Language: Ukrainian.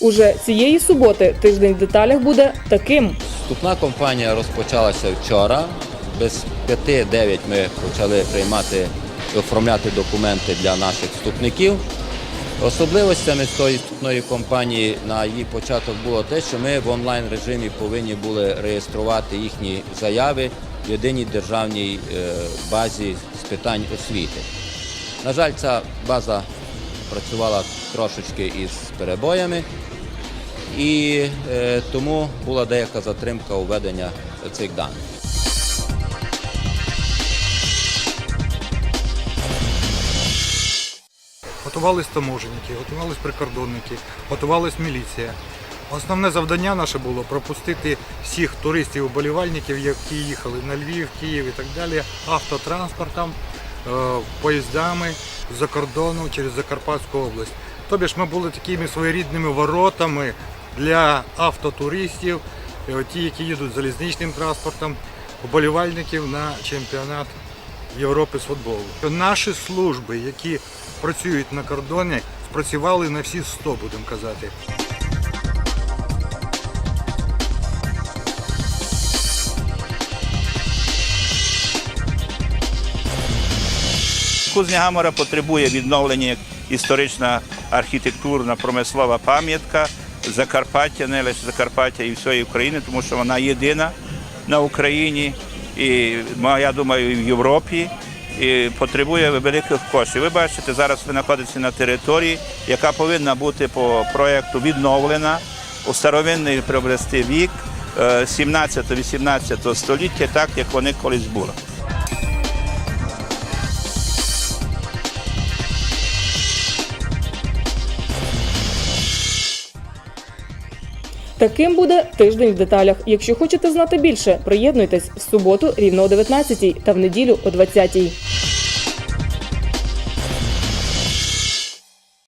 Уже цієї суботи тиждень в деталях буде таким. Вступна кампанія розпочалася вчора. Без 5-9 ми почали приймати і оформляти документи для наших вступників. Особливостями тої вступної кампанії на її початок було те, що ми в онлайн режимі повинні були реєструвати їхні заяви в єдиній державній е, базі з питань освіти. На жаль, ця база працювала трошечки із перебоями, і е, тому була деяка затримка у ведення цих даних. Готувались таможенники, готувались прикордонники, готувалась міліція. Основне завдання наше було пропустити всіх туристів уболівальників, які їхали на Львів, Київ і так далі, автотранспортом, е, поїздами з-за кордону через Закарпатську область. Тобі ж ми були такими своєрідними воротами для автотуристів, е, ті, які їдуть залізничним транспортом, вболівальників на чемпіонат Європи з футболу. Наші служби, які працюють на кордоні, спрацювали на всі 100, будемо казати. Кузня Гамора потребує відновлення як історична архітектурна промислова пам'ятка Закарпаття, не лише Закарпаття і всієї України, тому що вона єдина на Україні і я думаю, в Європі. І потребує великих коштів. Ви бачите, зараз ви знаходитеся на території, яка повинна бути по проєкту відновлена у старовинний приобрести вік е, 17-18 століття, так як вони колись були. Таким буде тиждень в деталях. Якщо хочете знати більше, приєднуйтесь в суботу рівно о 19 та в неділю о 20